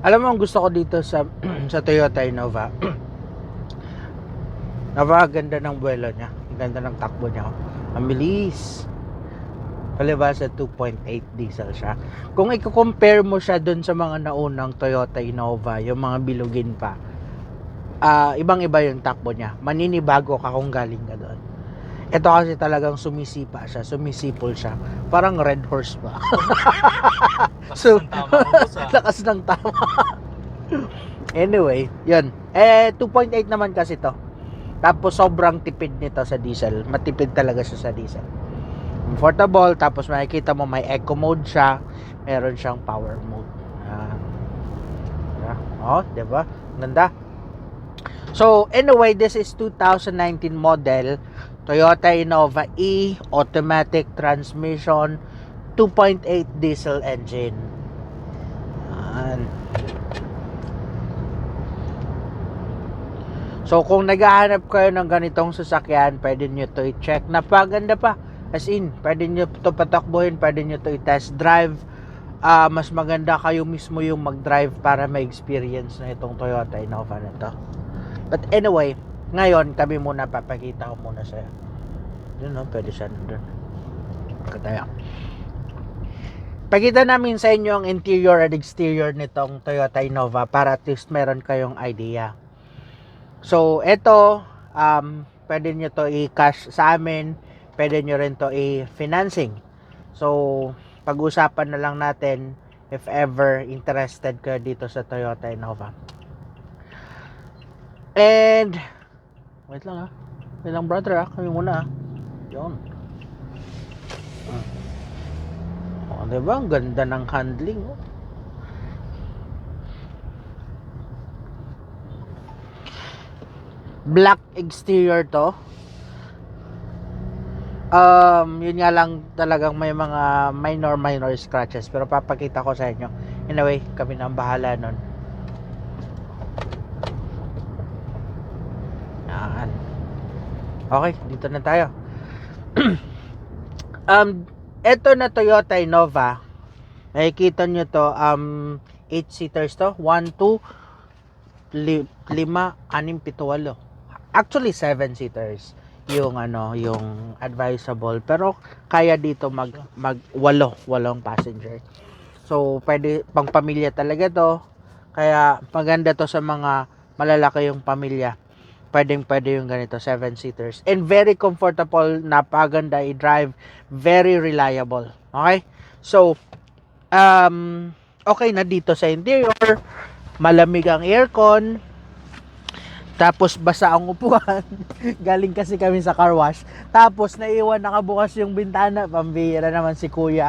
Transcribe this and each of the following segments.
Alam mo ang gusto ko dito sa sa Toyota Innova. Napakaganda ng buwelo niya. Ang ganda ng takbo niya. Ang bilis. Palibasa 2.8 diesel siya. Kung i-compare mo siya dun sa mga naunang Toyota Innova, yung mga bilugin pa, ah ibang-iba yung takbo niya. Maninibago ka kung galing ka doon. Ito kasi talagang sumisipa siya, sumisipol siya. Parang red horse ba? So- ah. Lakas ng tama. anyway, yun. Eh, 2.8 naman kasi to. Tapos sobrang tipid nito sa diesel. Matipid talaga siya sa diesel. Comfortable. Tapos makikita mo may eco mode siya. Meron siyang power mode. Yeah. Oh, 'di ba? Ganda. So, anyway, this is 2019 model Toyota Innova E automatic transmission 2.8 diesel engine. Yan. So kung naghahanap kayo ng ganitong sasakyan, pwede nyo to i-check. Napaganda pa. As in, pwede nyo to patakbuhin, pwede nyo to i-test drive. Ah, mas maganda kayo mismo yung mag-drive para ma-experience na itong Toyota Innova na to. But anyway, ngayon kami muna papakita ko muna sa'yo. Yun no, pwede siya nandun. Kataya. Pakita namin sa inyo ang interior and exterior nitong Toyota Innova para at least meron kayong idea. So, ito, um, pwede nyo to i-cash sa amin, pwede nyo rin to i-financing. So, pag-usapan na lang natin if ever interested kayo dito sa Toyota Innova. And, wait lang ah. Wait lang brother ah, kami muna ah. Yun. Oh, diba? Ang ganda ng handling. Oh. Black exterior to. Um, yun nga lang talagang may mga minor minor scratches pero papakita ko sa inyo. Anyway, kami na ang bahala nun. Yan. Okay, dito na tayo. um, eto na Toyota Innova. Nakikita nyo to, um, 8 seaters to. 1, 2, 5, 6, 7, 8. Actually, 7 seaters yung ano, yung advisable. Pero kaya dito mag mag walo, walong passenger. So, pwede pang pamilya talaga to. Kaya maganda to sa mga malalaki yung pamilya. Pwedeng pwede yung ganito, 7 seaters. And very comfortable, napaganda i-drive, very reliable. Okay? So, um, okay na dito sa interior. Malamig ang aircon. Tapos basa ang upuan. Galing kasi kami sa car wash. Tapos naiwan nakabukas yung bintana. Pambihira naman si kuya.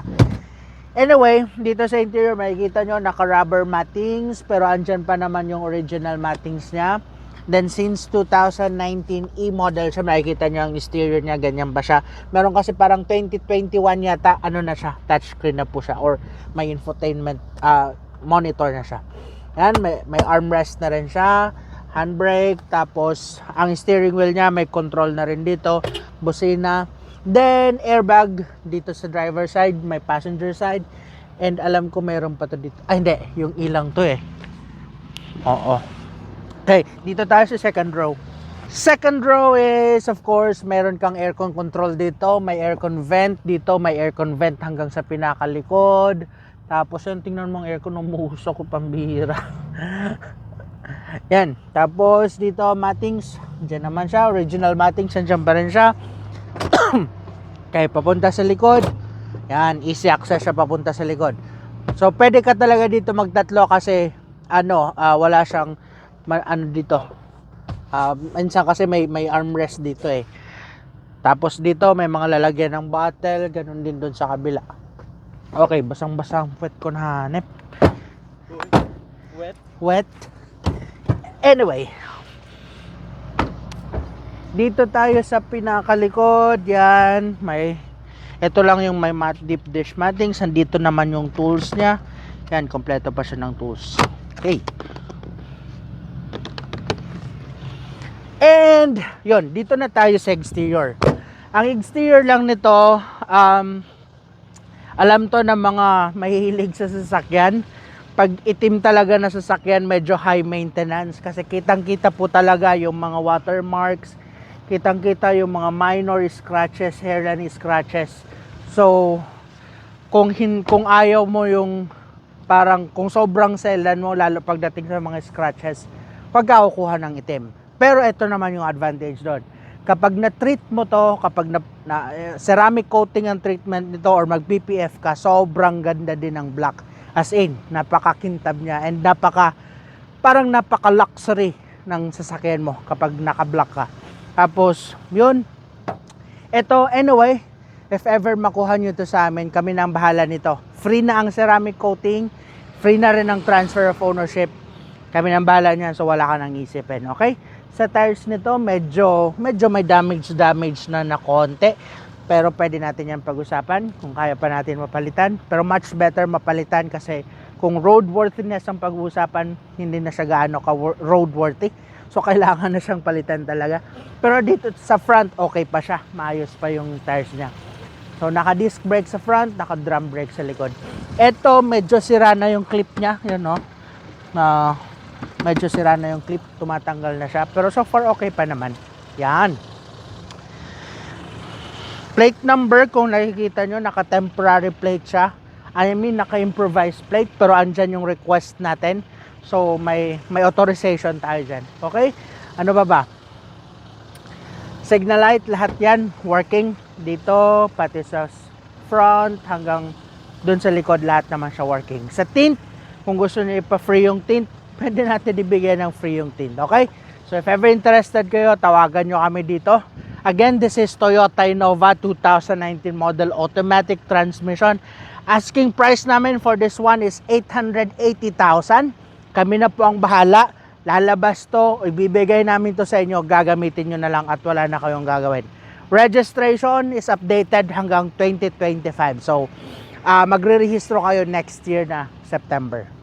Anyway, dito sa interior makikita nyo naka-rubber mattings. Pero andyan pa naman yung original mattings niya. Then since 2019 e-model siya, makikita nyo ang exterior niya, ganyan ba siya. Meron kasi parang 2021 yata, ano na siya, touchscreen na po siya or may infotainment ah, monitor na siya. Yan, may, may armrest na rin siya, handbrake, tapos ang steering wheel niya may control na rin dito, busina. Then airbag dito sa driver side, may passenger side. And alam ko mayroon pa to dito. Ay hindi, yung ilang to eh. Oo. Okay, dito tayo sa second row. Second row is, of course, meron kang aircon control dito. May aircon vent dito. May aircon vent hanggang sa pinakalikod. Tapos yung tingnan mo ang aircon, umuusok ko pambihira. Yan. Tapos dito, mattings. Diyan naman siya. Original mattings. Nandiyan pa rin siya. Kaya papunta sa likod. Yan. Easy access siya papunta sa likod. So, pwede ka talaga dito magtatlo kasi ano, ah, wala siyang ma- ano dito. Ah, minsan kasi may may armrest dito eh. Tapos dito may mga lalagyan ng bottle, ganun din doon sa kabila. Okay, basang-basang puwet ko na hanep. Wet. Wet. Anyway. Dito tayo sa pinakalikod. Yan. May ito lang yung may mat deep dish mattings. Andito naman yung tools niya. Yan, kompleto pa siya ng tools. Okay. And, yon dito na tayo sa exterior. Ang exterior lang nito, um, alam to ng mga mahihilig sa sasakyan. pag itim talaga na sasakyan, medyo high maintenance kasi kitang-kita po talaga yung mga watermarks, kitang-kita yung mga minor scratches, hairline scratches. So, kung hin kung ayaw mo yung parang kung sobrang selan mo lalo pagdating sa mga scratches, pag kukuha ng itim. Pero ito naman yung advantage doon. Kapag na-treat mo to, kapag na, na- eh, ceramic coating ang treatment nito or mag-PPF ka, sobrang ganda din ng black. As in, napakakintab niya and napaka parang napaka-luxury ng sasakyan mo kapag naka-black ka. Tapos, yun. Ito, anyway, if ever makuha nyo to sa amin, kami na ang bahala nito. Free na ang ceramic coating, free na rin ang transfer of ownership. Kami na ang bahala niyan, so wala ka nang isipin, okay? Sa tires nito, medyo, medyo may damage-damage na na konti. Pero pwede natin yan pag-usapan kung kaya pa natin mapalitan. Pero much better mapalitan kasi kung roadworthiness ang pag-uusapan, hindi na siya gaano ka roadworthy. So kailangan na siyang palitan talaga. Pero dito sa front, okay pa siya. Maayos pa yung tires niya. So naka disc brake sa front, naka drum brake sa likod. Ito medyo sira na yung clip niya, yun no. Na medyo sira na yung clip, tumatanggal na siya. Pero so far okay pa naman. Yan. Plate number, kung nakikita nyo, naka-temporary plate siya. I mean, naka-improvised plate, pero andyan yung request natin. So, may, may authorization tayo dyan. Okay? Ano ba ba? Signal light, lahat yan, working. Dito, pati sa front, hanggang dun sa likod, lahat naman siya working. Sa tint, kung gusto niyo ipa-free yung tint, pwede natin ibigay ng free yung tint. Okay? So, if ever interested kayo, tawagan nyo kami dito. Again, this is Toyota Innova 2019 model automatic transmission. Asking price namin for this one is 880,000. Kami na po ang bahala. Lalabas to, ibibigay namin to sa inyo, gagamitin nyo na lang at wala na kayong gagawin. Registration is updated hanggang 2025. So, ah magre-rehistro kayo next year na September.